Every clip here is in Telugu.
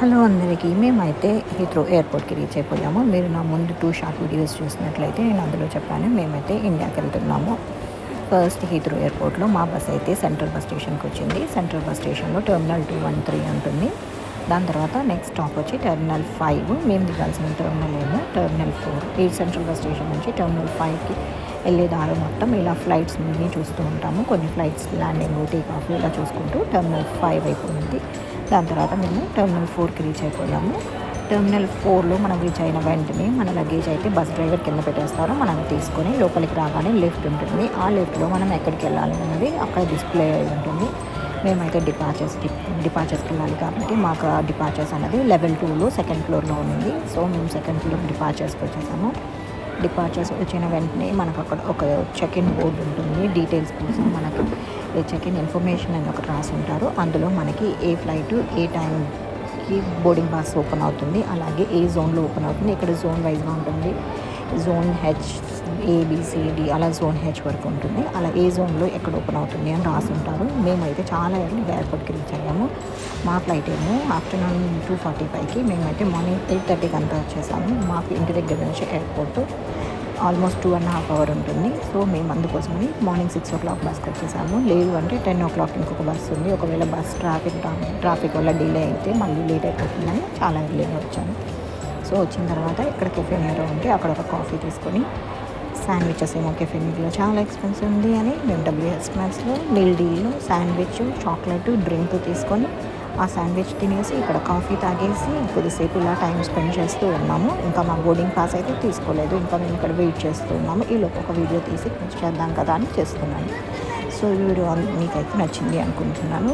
హలో అందరికీ మేమైతే హీత్రో ఎయిర్పోర్ట్కి రీచ్ అయిపోయాము. మీరు నా ముందు టూ షార్ట్ వీడియోస్ చూసినట్లయితే నేను అందులో చెప్పాను. మేమైతే ఇండియాకి వెళ్తున్నాము. ఫస్ట్ హీత్రో ఎయిర్పోర్ట్లో మా బస్ అయితే సెంట్రల్ బస్ స్టేషన్కి వచ్చింది. సెంట్రల్ బస్ స్టేషన్లో టెర్మినల్ టూ వన్ త్రీ ఉంటుంది దాని తర్వాత నెక్స్ట్ స్టాప్ వచ్చి టెర్మినల్ ఫైవ్ మేము దిగాల్సిన టెర్మినల్ ఏమో టెర్మినల్ ఫోర్ ఈ సెంట్రల్ బస్ స్టేషన్ నుంచి టెర్మినల్ ఫైవ్కి వెళ్ళే దారి మొత్తం ఇలా ఫ్లైట్స్ చూస్తూ ఉంటాము. కొన్ని ఫ్లైట్స్ ల్యాండింగ్ టేక్ ఆఫ్ ఇలా చూసుకుంటూ టెర్మినల్ ఫైవ్ అయిపోయింది. దాని తర్వాత మేము టెర్మినల్ ఫోర్కి రీచ్ అయిపోయాము. టెర్మినల్ ఫోర్లో మనం రీచ్ అయిన వెంటనే మన లగేజ్ అయితే బస్ డ్రైవర్ కింద పెట్టేస్తారు. మనం తీసుకొని లోపలికి రాగానే లిఫ్ట్ ఉంటుంది. ఆ లిఫ్ట్లో మనం ఎక్కడికి వెళ్ళాలి అన్నది అక్కడ డిస్ప్లే అయి ఉంటుంది. మేమైతే డిపార్చర్స్ డిపార్చర్స్కి వెళ్ళాలి కాబట్టి మాకు డిపార్చర్స్ అనేది లెవెల్ టూలో సెకండ్ ఫ్లోర్లో ఉంది. సో మేము సెకండ్ ఫ్లోర్ డిపార్చర్స్కి వచ్చేసాము. డిపార్చర్స్ వచ్చిన వెంటనే మనకు అక్కడ ఒక చెక్ ఇన్ బోర్డు ఉంటుంది. డీటెయిల్స్ కోసం మనకు చెక్ ఇన్ ఇన్ఫర్మేషన్ అని ఒకటి రాసి ఉంటారు అందులో మనకి ఏ ఫ్లైట్ ఏ టైంకి బోర్డింగ్ పాస్ ఓపెన్ అవుతుంది. అలాగే ఏ జోన్లో ఓపెన్ అవుతుంది. ఇక్కడ జోన్ వైజ్గా ఉంటుంది. Zone H A B C D అలా జోన్ హెచ్ వరకు ఉంటుంది. అలా ఏ జోన్లో ఎక్కడ ఓపెన్ అవుతుంది అని రాసి ఉంటారు మేమైతే చాలా ఎర్లీగా ఎయిర్పోర్ట్కి రీచ్ అయ్యాము. మా ఫ్లైట్ ఏమో ఆఫ్టర్నూన్ టూ ఫార్టీ ఫైవ్కి మేమైతే మార్నింగ్ ఎయిట్ థర్టీకి అంతా వచ్చేసాము. మాకు ఇంటి దగ్గర నుంచి airport almost two and half hour ఉంటుంది. సో మేము అందుకోసమని మార్నింగ్ సిక్స్ ఓ క్లాక్ బస్కి వచ్చేసాము. లేదు అంటే టెన్ ఓ క్లాక్ ఇంకొక బస్సు ఉంది. ఒకవేళ బస్ ట్రాఫిక్ ట్రాఫిక్ వల్ల డిలే అయితే మళ్ళీ లేట్ అయిపోతుందని చాలా ఎర్లీగా వచ్చాను సో వచ్చిన తర్వాత ఇక్కడ కెఫే నీరో ఉంటే అక్కడ ఒక కాఫీ తీసుకొని శాండ్విచెస్ ఏమో కెఫే నీలో చాలా ఎక్స్పెన్సివ్ ఉంది అని మేము డబ్ల్యూఎస్ మ్యాక్స్లో నీల్ డీల్లో శాండ్విచ్ చాక్లెట్ డ్రింక్ తీసుకొని ఆ శాండ్విచ్ తినేసి ఇక్కడ కాఫీ తాగేసి కొద్దిసేపు ఇలా టైం స్పెండ్ చేస్తూ ఉన్నాము. ఇంకా మా బోర్డింగ్ పాస్ అయితే తీసుకోలేదు. ఇంకా మేము ఇక్కడ వెయిట్ చేస్తూ ఉన్నాము. ఈలోపు ఒక వీడియో తీసి చేద్దాం కదా అని చేస్తున్నాను. సో ఈ వీడియో మీకైతే నచ్చింది అనుకుంటున్నాను.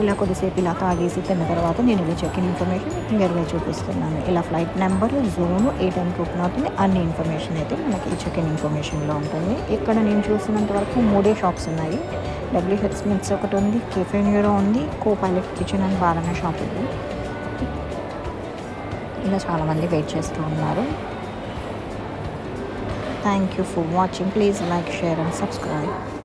ఇలా కొద్దిసేపు ఇలా తాగేసి తిన్న తర్వాత నేను ఇలా చెక్ ఇన్ ఇన్ఫర్మేషన్ క్లియర్గా చూపిస్తున్నాను. ఇలా ఫ్లైట్ నెంబర్ జోను ఏ టైంకి ఓపెన్ అవుతుంది అన్ని ఇన్ఫర్మేషన్ అయితే మనకి ఈ చెక్ ఇన్ ఇన్ఫర్మేషన్లో ఉంటుంది. ఇక్కడ నేను చూసినంత వరకు మూడే షాప్స్ ఉన్నాయి. డబ్ల్యూహెచ్ మిక్స్ ఒకటి ఉంది కెఫే న్యూరో ఉంది co pilot kitchen and bar అనే షాప్ ఉంది. ఇలా చాలామంది వెయిట్ చేస్తూ ఉన్నారు. Thank you for watching please like share and subscribe